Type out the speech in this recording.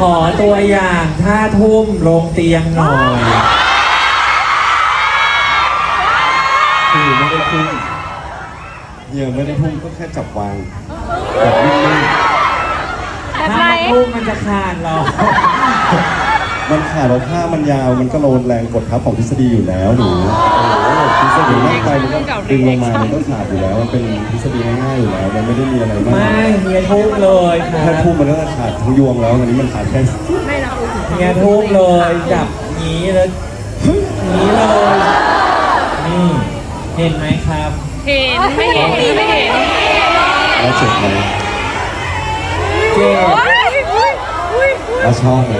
ขอตัวอย่างท่าทุ่มลงเตียงหน่อยคือไม่ได้พุ่งเฮียไม่ได้พุ่งก็แค่จับวางแบบนิ่งถ้ามันทุ่มมันจะขาดเหรอ ๆมันขาดเราผ้ามันยาวมันก็โลนแรงกดทับของทฤษฎีอยู่แล้วหนู ทฤษฎีนั่งไปมันก็ดึงลงมามันก็ขาดอยู่แล้ว มันเป็นทฤษฎีง่ายๆอยู่แล้ว มันไม่ได้มีอะไรมากไม่เฮียทุ่มเลยครัแค่บพุ่งมันก็ขาดทั้งยวงแล้วอันนี้มันขาดแค่ไม่เราเฮียทุ่มเลยจับงี้แล้วงี้เลยนี่เห็นไหมครับเห็นไม่เห็นไม่เห็นแล้วเจ็บไหมเจ็บแล้วชอบไหม